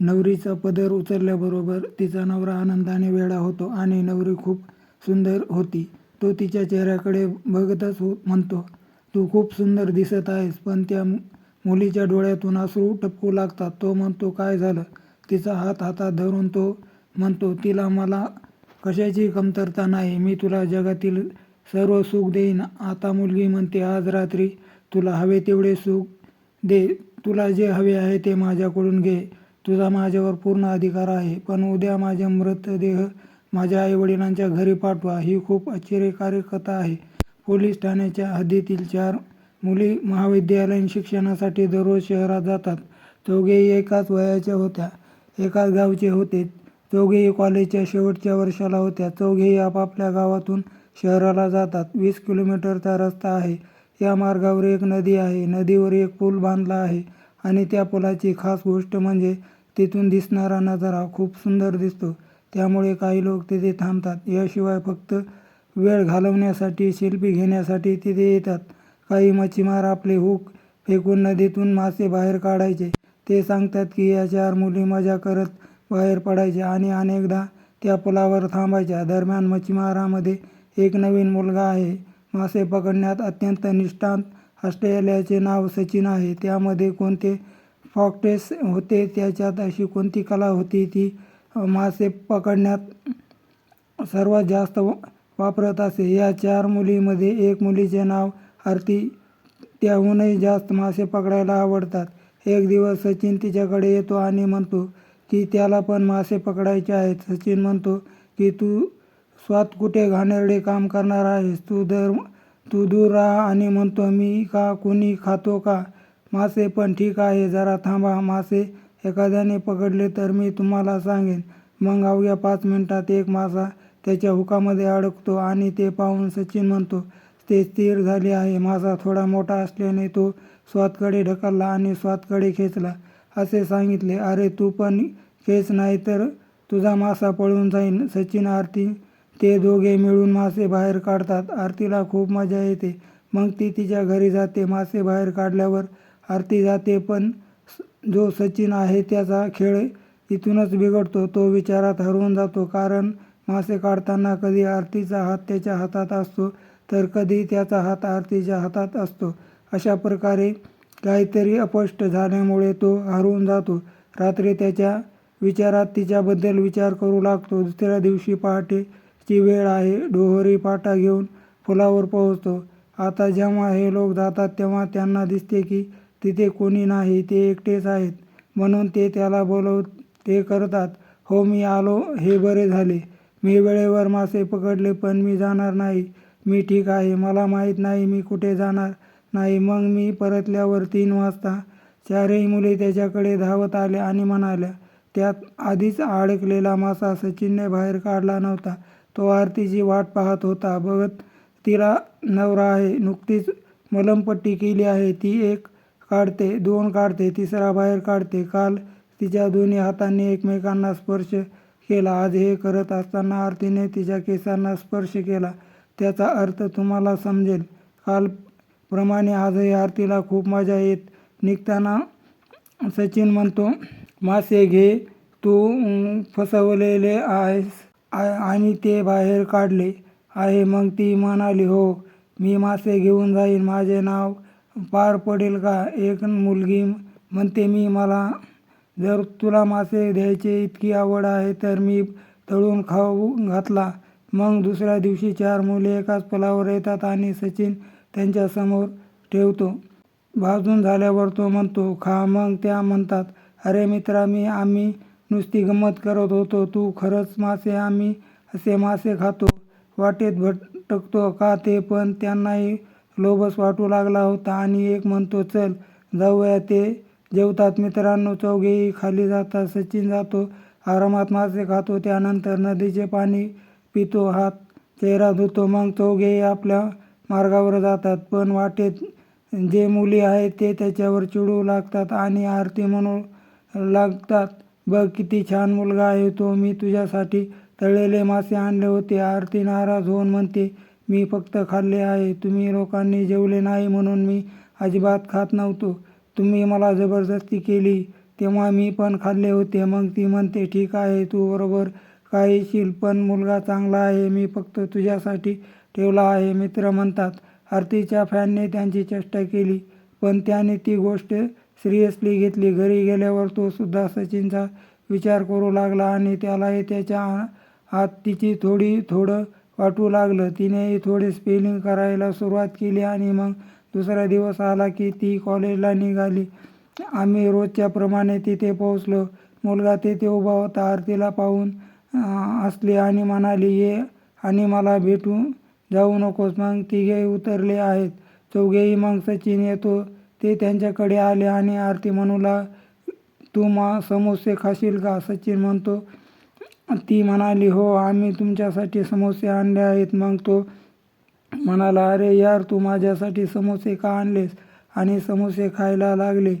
नवरीचा पदर उचलल्याबरोबर तिचा नवरा आनंदाने वेडा होतो आणि नवरी खूप सुंदर होती. तो तिच्या चेहऱ्याकडे बघतच हो म्हणतो तू खूप सुंदर दिसत आहेस पण त्या मुलीच्या डोळ्यातून अश्रू टपकू लागतात. तो म्हणतो काय झालं? तिचा हात हातात धरून तो म्हणतो तिला मला कशाची कमतरता नाही मी तुला जगातील सर्व सुख देईन. आता मुलगी म्हणते आज रात्री तुला हवे तेवढे सुख दे तुला जे हवे आहे ते माझ्याकडून घे. तुझा माझ्यावर पूर्ण अधिकार आहे पण उद्या माझ्या मृतदेह माझ्या आईवडिलांच्या घरी पाठवा ही खूप आश्चर्यकारक कथा आहे. पोलीस ठाण्याच्या हद्दीतील चार मुली महाविद्यालयीन शिक्षणासाठी दररोज शहरात जातात. चौघेही एकाच वयाच्या होत्या एकाच गावचे होते. चौघेही कॉलेजच्या शेवटच्या वर्षाला होत्या. चौघेही आपापल्या गावातून शहराला जातात. वीस किलोमीटरचा रस्ता आहे. या मार्गावर एक नदी आहे. नदीवर एक पूल बांधला आहे आणि त्या पुलाची खास गोष्ट म्हणजे तिथून दिसणारा नजारा खूप सुंदर दिसतो. त्यामुळे काही लोक तिथे थांबतात. याशिवाय फक्त वेळ घालवण्यासाठी सेल्फी घेण्यासाठी तिथे येतात. काही मच्छीमार आपले हुक फेकून नदीतून मासे बाहेर काढायचे. ते सांगतात की या चार मुली मजा करत बाहेर पडायच्या आणि अनेकदा त्या पुलावर थांबायच्या. दरम्यान मच्छीमारामध्ये एक नवीन मुलगा आहे. मासे पकडण्यात अत्यंत निष्ठांत ऑस्ट्रेलियाचे नाव सचिन आहे. त्यामध्ये कोणते फॉकटेस होते त्याच्यात अशी कोणती कला होती ती मासे पकडण्यात सर्वात जास्त वापरत असे. या चार मुलीमध्ये एक मुलीचे नाव आरती. त्याहूनही जास्त मासे पकडायला आवडतात. एक दिवस सचिन तिच्याकडे येतो आणि म्हणतो की त्याला पण मासे पकडायचे आहेत. सचिन म्हणतो की तू स्वात कुठे घाणेरडे काम करणार आहेस? तू दर तू दूर राहा. आणि म्हणतो मी का कोणी खातो का? मासे पण ठीक आहे जरा थांबा. मासे एखाद्याने पकडले तर मी तुम्हाला सांगेन. मग अवघ्या पाच मिनिटात एक मासा त्याच्या हुकामध्ये अडकतो आणि ते पाहून सचिन म्हणतो ते स्थिर झाले आहे. मासा थोडा मोठा असल्याने तो स्वातकडे ढकलला आणि स्वातकडे खेचला. असे सांगितले. अरे तू पण खेच नाही तर तुझा मासा पळून जाईन सचिन आरती ते दोघे मिळून मासे बाहेर काढतात. आरतीला खूप मजा येते. मग ती तिच्या घरी जाते. मासे बाहेर काढल्यावर आरती जाते पण जो सचिन आहे त्याचा खेळ इथूनच बिघडतो. तो विचारात हरवून जातो कारण मासे काढताना कधी आरतीचा हात त्याच्या हातात असतो तर कधी त्याचा हात आरतीच्या हातात असतो. अशा प्रकारे काहीतरी अपष्ट झाल्यामुळे तो हरवून जातो. रात्री त्याच्या विचारात तिच्याबद्दल विचार करू लागतो. दुसऱ्या दिवशी पहाटेची वेळ आहे. डोहरी पाटा घेऊन फुलावर पोहोचतो. आता जेव्हा हे लोक जातात तेव्हा त्यांना दिसते की तिथे कोणी नाही ते एकटेच आहेत. म्हणून ते त्याला बोलव ते करतात हो मी आलो हे बरे झाले. मी वेळेवर मासे पकडले पण मी जाणार नाही. मी ठीक आहे मला माहीत नाही मी कुठे जाणार नाही. मग मी परतल्यावर तीन वाजता चारही मुले त्याच्याकडे धावत आल्या आणि म्हणाल्या त्यात आधीच अडकलेला मासा सचिनने बाहेर काढला नव्हता. तो आरतीची वाट पाहत होता. बघत तिला नवरा आहे नुकतीच मलमपट्टी केली आहे. ती एक काढते दोन काढते तिसरा बाहेर काढते. काल तिच्या दोन्ही हातांनी एकमेकांना स्पर्श केला. आज हे करत असताना आरतीने तिच्या केसांना स्पर्श केला. त्याचा अर्थ तुम्हाला समजेल. कालप्रमाणे आजही आरतीला खूप मजा येत निघताना सचिन म्हणतो मासे घे तू फसवलेले आहेस आणि ते बाहेर काढले आहे. मग ती म्हणाली हो मी मासे घेऊन जाईन. माझे नाव पार पडेल का? एक मुलगी म्हणते मी मला जर तुला मासे द्यायचे इतकी आवड आहे तर मी तळून खाऊ घातला. मग दुसऱ्या दिवशी चार मुले एकाच पलावर येतात आणि सचिन त्यांच्यासमोर ठेवतो. भाजून झाल्यावर तो म्हणतो खा. मग त्या म्हणतात अरे मित्रा मी आम्ही नुसती गंमत करत होतो. तू खरंच मासे आम्ही असे मासे खातो. वाटेत भटकतो का ते पण त्यांनाही लोभस वाटू लागला होता आणि एक म्हणतो चल जाऊया ते जेवतात मित्रांनो चौघेही खाली जातात सचिन जातो आरामात मासे खातो त्यानंतर नदीचे पाणी पितो हात चेहरा धुतो मग चौघेही आपल्या मार्गावर जातात. पण वाटेत जे मुली आहेत ते त्याच्यावर चिडू लागतात आणि आरती म्हणू लागतात बघ किती छान मुलगा आहे तो मी तुझ्यासाठी तळलेले मासे आणले होते. आरती नाराज होऊन म्हणते मी फक्त खाल्ले आहे. तुम्ही लोकांनी जेवले नाही म्हणून मी अजिबात खात नव्हतो. तुम्ही मला जबरदस्ती केली. तेव्हा मी पण खाल्ले होते. मग ती म्हणते ठीक आहे तू बरोबर काय पण मुलगा चांगला आहे. मी फक्त तुझ्यासाठी ठेवला आहे. मित्र म्हणतात आरतीच्या फॅनने त्यांची चेष्टा केली पण त्याने ती गोष्ट सिरियसली घेतली. घरी गेल्यावर तो सुद्धा सचिनचा विचार करू लागला आणि त्यालाही त्याच्या आत तिची थोडी थोडं वाटू लागलं. तिनेही थोडे स्पेलिंग करायला सुरुवात केली आणि मग दुसरा दिवस आला की ती कॉलेजला निघाली. आम्ही रोजच्या प्रमाणे तिथे पोहोचलो. मुलगा तिथे उभा होता. आरतीला पाहून असली आणि म्हणाली ये आणि मला भेटू. जाऊ नकोस. मग तिघेही उतरले आहेत. चौघेही मग सचिन येतो. ते त्यांच्याकडे आले आणि आरती म्हणूला तू मा समोसे खाशील का? सचिन म्हणतो ती म्हणाली हो आम्ही तुमच्यासाठी समोसे आणले आहेत. मग तो म्हणाला अरे यार तू माझ्यासाठी समोसे का आणलेस? आणि समोसे खायला लागले.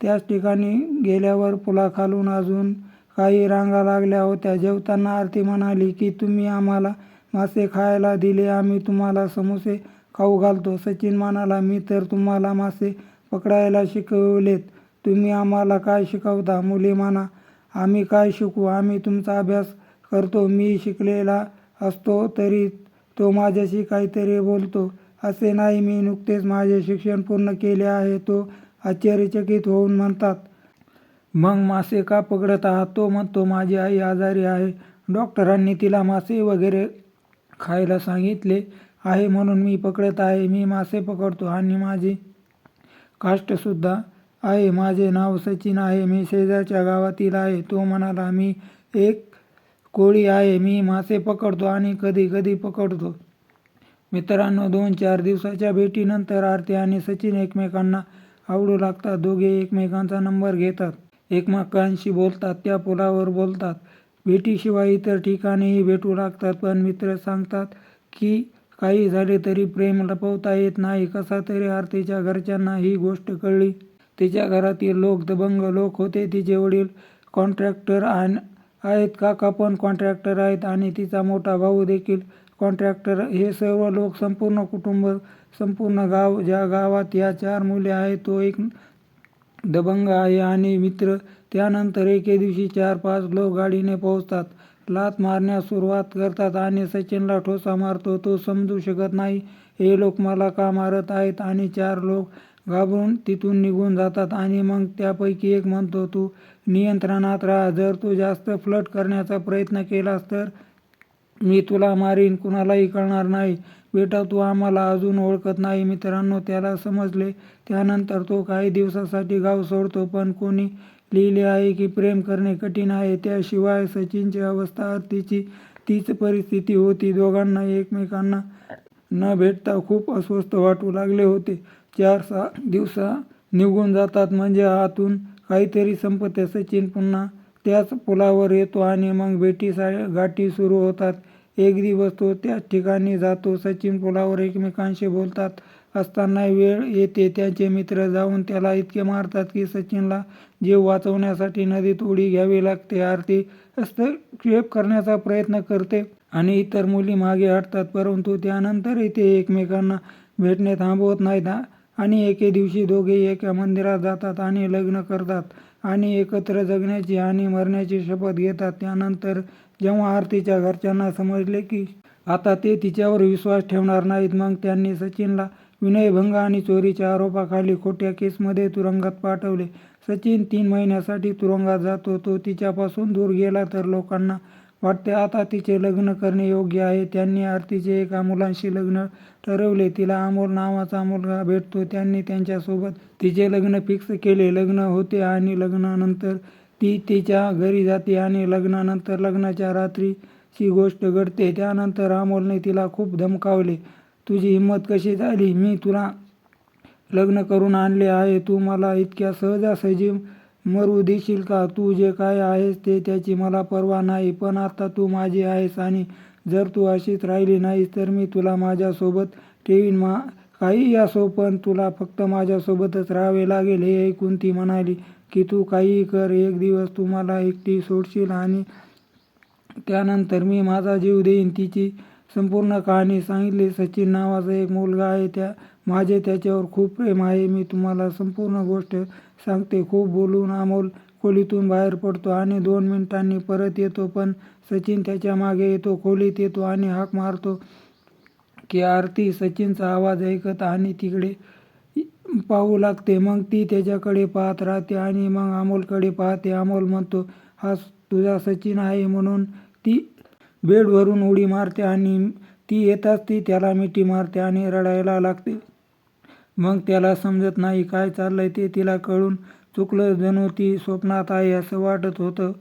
त्याच ठिकाणी गेल्यावर पुलाखालून अजून काही रांगा लागल्या होत्या. जेवताना आरती म्हणाली की तुम्ही आम्हाला मासे खायला दिले. आम्ही तुम्हाला समोसे खाऊ घालतो. सचिन म्हणाला मी तर तुम्हाला मासे पकडायला शिकवलेत. तुम्ही आम्हाला काय शिकवता? मुली म्हणा आम्ही काय शिकू? आम्ही तुमचा अभ्यास करतो. मी शिकलेला असतो तरी तो माझ्याशी काहीतरी बोलतो. असे नाही मी नुकतेच माझे शिक्षण पूर्ण केले आहे तो आश्चर्यचकित होऊन म्हणतात मग मासे का पकडत आहात? तो म्हणतो माझी आई आजारी आहे. डॉक्टरांनी तिला मासे वगैरे खायला सांगितले आहे म्हणून मी पकडत आहे. मी मासे पकडतो आणि माझी काष्टसुद्धा आहे. माझे नाव सचिन आहे. मी शेजारच्या गावातील आहे. तो म्हणाला मी एक कोळी आहे मी मासे पकडतो आणि कधी कधी पकडतो. मित्रांनो दोन चार दिवसाच्या भेटीनंतर आरती आणि सचिन एकमेकांना आवडू लागतात. दोघे एकमेकांचा नंबर घेतात. एकमेकांशी बोलतात त्या पुलावर बोलतात. भेटीशिवाय इतर ठिकाणीही भेटू लागतात पण मित्र सांगतात की काही झाले तरी प्रेम लपवता येत नाही. कसा तरी आरतीच्या घरच्यांना ही गोष्ट कळली. तिच्या घरातील लोक दबंग लोक होते. तिचे वडील कॉन्ट्रॅक्टर आणि आहेत. काका पण कॉन्ट्रॅक्टर आहेत आणि तिचा मोठा भाऊ देखील कॉन्ट्रॅक्टर. हे सर्व लोक संपूर्ण कुटुंब संपूर्ण गाव ज्या गावात या चार मुले आहेत तो एक दबंग आहे आणि मित्र. त्यानंतर एके दिवशी चार पाच लोक गाडीने पोहोचतात. लात मारण्यास सुरुवात करतात आणि सचिनला ठोसा मारतो. तो समजू शकत नाही हे लोक मला का मारत आहेत? आणि चार लोक घाबरून तिथून निघून जातात आणि मग त्यापैकी एक म्हणतो तू नियंत्रणात राहा. जर तू जास्त फ्लट करण्याचा प्रयत्न केलास तर मी तुला मारीन. कुणालाही कळणार नाही. बेटा तू आम्हाला अजून ओळखत नाही. मित्रांनो त्याला समजले. त्यानंतर तो काही दिवसासाठी गाव सोडतो पण कोणी लिहिले आहे की प्रेम करणे कठीण आहे. त्याशिवाय सचिनची अवस्था तिची तीच परिस्थिती होती. दोघांना एकमेकांना न भेटता खूप अस्वस्थ वाटू लागले होते. चार सहा दिवसा निघून जातात. म्हणजे आतून काहीतरी संपते सचिन पुन्हा त्याच पुलावर येतो आणि मग भेटी सा गाठी सुरू होतात. एक दिवस तो त्याच ठिकाणी जातो. सचिन पुलावर एकमेकांशी बोलतात. असताना वेळ येते. त्याचे मित्र जाऊन त्याला इतके मारतात की सचिनला जीव वाचवण्यासाठी नदीत उडी घ्यावी लागते. आरती हस्तक्षेप करण्याचा प्रयत्न करते आणि इतर मुली मागे हटतात. परंतु त्यानंतरही ते एकमेकांना भेटणे थांबवत नाहीत. आणि एके दिवशी दोघे एका मंदिरात जातात आणि लग्न करतात आणि एकत्र जगण्याची आणि मरण्याची शपथ घेतात. त्यानंतर जेव्हा आरतीच्या घरच्यांना समजले की आता ते तिच्यावर विश्वास ठेवणार नाहीत मग त्यांनी सचिनला विनयभंग आणि चोरीच्या आरोपाखाली खोट्या केसमध्ये तुरुंगात पाठवले. सचिन तीन महिन्यासाठी तुरुंगात जातो. तो तिच्यापासून दूर गेला तर लोकांना वाटते आता तिचे लग्न करणे योग्य आहे. त्यांनी आरतीचे एका मुलांशी लग्न ठरवले. तिला अमोल नावाचा मुलगा भेटतो. त्यांनी त्यांच्यासोबत तिचे लग्न फिक्स केले. लग्न होते आणि लग्नानंतर ती तिच्या घरी जाते आणि लग्नानंतर लग्नाच्या रात्रीची गोष्ट घडते. त्यानंतर अमोलने तिला खूप धमकावले. तुझी हिंमत कशी झाली? मी तुला लग्न करून आणले आहे. तू मला इतक्या सहजासहजी मरू देशील का? तू जे काय आहेस ते त्याची मला पर्वा नाही पण आता तू माझी आहेस आणि जर तू अशीच राहिली नाहीस तर मी तुला माझ्यासोबत ठेवीन. मा काहीही असो पण तुला फक्त माझ्यासोबतच राहावे लागेल हे ऐकून ती म्हणाली की तू काहीही कर एक दिवस तू मला एकटी सोडशील आणि त्यानंतर मी माझा जीव देईन. तिची संपूर्ण कहाणी सांगितली. सचिन नावाचा एक मुलगा आहे त्या माझे त्याच्यावर खूप प्रेम आहे. मी तुम्हाला संपूर्ण गोष्ट सांगते खूप बोलून अमोल खोलीतून बाहेर पडतो आणि दोन मिनिटांनी परत येतो पण सचिन त्याच्यामागे येतो खोलीत येतो आणि हाक मारतो की आरती सचिनचा आवाज ऐकत आणि तिकडे पाहू लागते. मग ती त्याच्याकडे पाहत राहते आणि मग अमोलकडे पाहते. अमोल म्हणतो हा तुझा सचिन आहे म्हणून ती बेडवरून उडी मारते आणि ती येताच ती त्याला मिठी मारते आणि रडायला लागते. मग त्याला समजत नाही काय चाललंय ते तिला कळून चुकलं जणू ती स्वप्नात आहे असं वाटत होतं.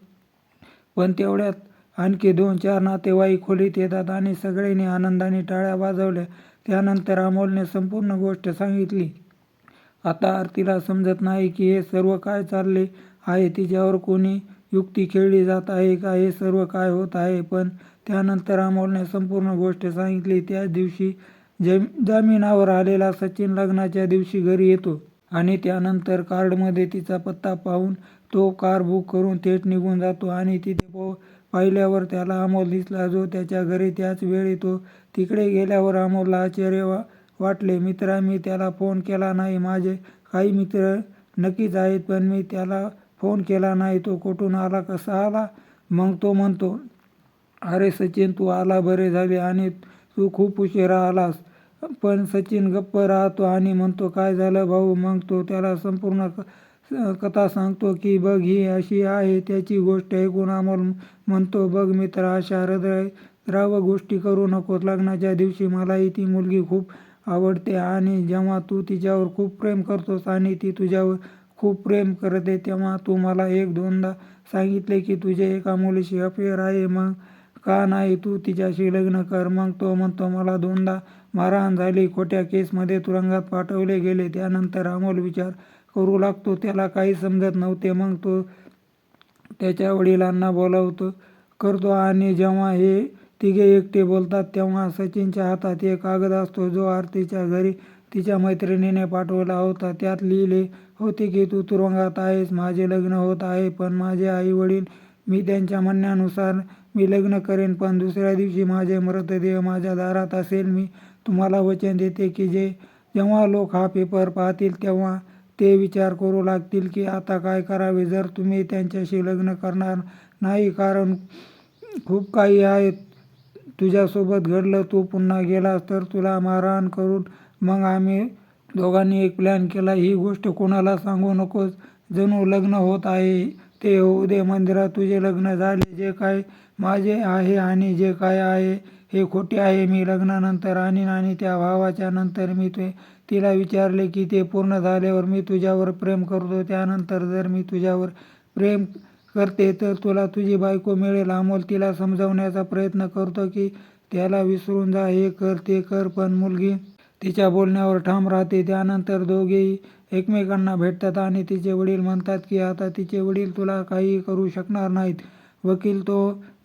पण तेवढ्यात आणखी दोन चार नातेवाईक खोलीत येतात आणि सगळ्यांनी आनंदाने टाळ्या वाजवल्या. त्यानंतर अमोलने संपूर्ण गोष्ट सांगितली. आता आरतीला समजत नाही की हे सर्व काय चालले आहे तिच्यावर कोणी युक्ती खेळली जात आहे का हे सर्व काय होत आहे. पण त्यानंतर अमोलने संपूर्ण गोष्ट सांगितली. त्याच दिवशी जम जामिनावर आलेला सचिन लग्नाच्या दिवशी घरी येतो आणि त्यानंतर कार्डमध्ये तिचा पत्ता पाहून तो कार बुक करून थेट निघून जातो आणि तिथे पो पाहिल्यावर त्याला अमोल दिसला. जो त्याच्या घरी त्याच वेळी तो तिकडे गेल्यावर अमोलला आश्चर्य वा वाटले. मित्रा मी त्याला फोन केला नाही. माझे काही मित्र नक्कीच आहेत पण मी त्याला फोन केला नाही. तो कुठून आला? कसा आला? मग तो म्हणतो अरे सचिन तू आला बरे झाले आणि तू खूप उशिरा आलास. पण सचिन गप्प राहतो आणि म्हणतो काय झालं भाऊ? मग तो त्याला संपूर्ण क कथा सांगतो की बघ ही अशी आहे त्याची गोष्ट ऐकून अमोल म्हणतो बघ मित्र अशा हृदय द्राव गोष्टी करू नकोस लग्नाच्या दिवशी मलाही ती मुलगी खूप आवडते आणि जेव्हा तू तिच्यावर खूप प्रेम करतोस आणि ती तुझ्यावर खूप प्रेम करते तेव्हा तू मला एक दोनदा सांगितले की तुझे एका मुलीशी अफेअर आहे. मग का नाही तू तिच्याशी लग्न कर. मग तो म्हणतो मला दोनदा मारहाण झाली. खोट्या केसमध्ये तुरुंगात पाठवले गेले. त्यानंतर अमोल विचार करू लागतो. त्याला काही समजत नव्हते. मग तो त्याच्या वडिलांना बोलावतो. करतो आणि जेव्हा हे तिघे एकटे बोलतात तेव्हा सचिनच्या हातात एक कागद असतो. जो आरतीच्या घरी तिच्या मैत्रिणीने पाठवला होता. त्यात लिहिले होते की तू तुरुंगात आहेस. माझे लग्न होत आहे पण माझे आई वडील मी त्यांच्या म्हणण्यानुसार मी लग्न करेन पण दुसऱ्या दिवशी माझे मृतदेह माझ्या दारात असेल. मी तुम्हाला वचन देते की जे जेव्हा लोक हा पेपर पाहतील तेव्हा ते विचार करू लागतील की आता काय करावे? जर तुम्ही त्यांच्याशी लग्न करणार नाही कारण खूप काही आहे तुझ्यासोबत घडलं तू पुन्हा गेलास तर तुला मारहाण करून मग आम्ही दोघांनी एक प्लॅन केला. ही गोष्ट कोणाला सांगू नकोस. जणू लग्न होत आहे ते होऊ दे. मंदिरात तुझे लग्न झाले. जे काय माझे आहे आणि जे काय आहे हे खोटे आहे मी लग्नानंतर आणि आणि त्या भावाच्या नंतर मी ते तिला विचारले की ते पूर्ण झाल्यावर मी तुझ्यावर प्रेम करतो त्यानंतर जर मी तुझ्यावर प्रेम करते तर तुला तुझी बायको मिळेल. अमोल तिला समजावण्याचा प्रयत्न करतो की त्याला विसरून जा हे कर ते कर पण मुलगी तिच्या बोलण्यावर ठाम राहते. त्यानंतर दोघेही एकमेकांना भेटतात आणि तिचे वडील म्हणतात की आता तिचे वडील तुला काही करू शकणार नाहीत. वकील तो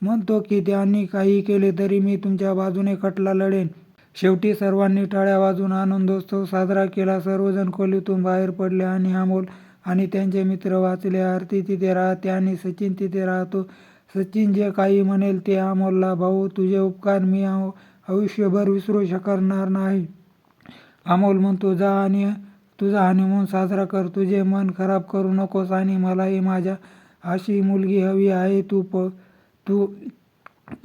म्हणतो की त्यांनी काही केले तरी मी तुमच्या बाजूने खटला लढेन. शेवटी सर्वांनी टाळ्या वाजून आनंदोत्सव साजरा केला. सर्वजण खोलीतून बाहेर पडले आणि अमोल आणि त्यांचे मित्र वाचले. आरती तिथे राहते आणि सचिन तिथे राहतो. सचिन जे काही म्हणेल ते अमोलला भाऊ तुझे उपकार मी आयुष्यभर विसरू शकणार नाही. अमोल म्हणतो जा आणि तुझा हनीमून साजरा कर. तुझे मन खराब करू नकोस आणि मलाही माझ्या अशी मुलगी हवी आहे. तू प तू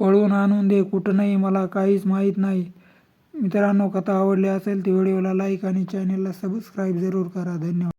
पळवून आणून दे कुठं नाही मला काहीच माहीत नाही. मित्रांनो कथा आवडली असेल तर व्हिडिओला लाईक आणि चॅनेलला सबस्क्राईब जरूर करा. धन्यवाद.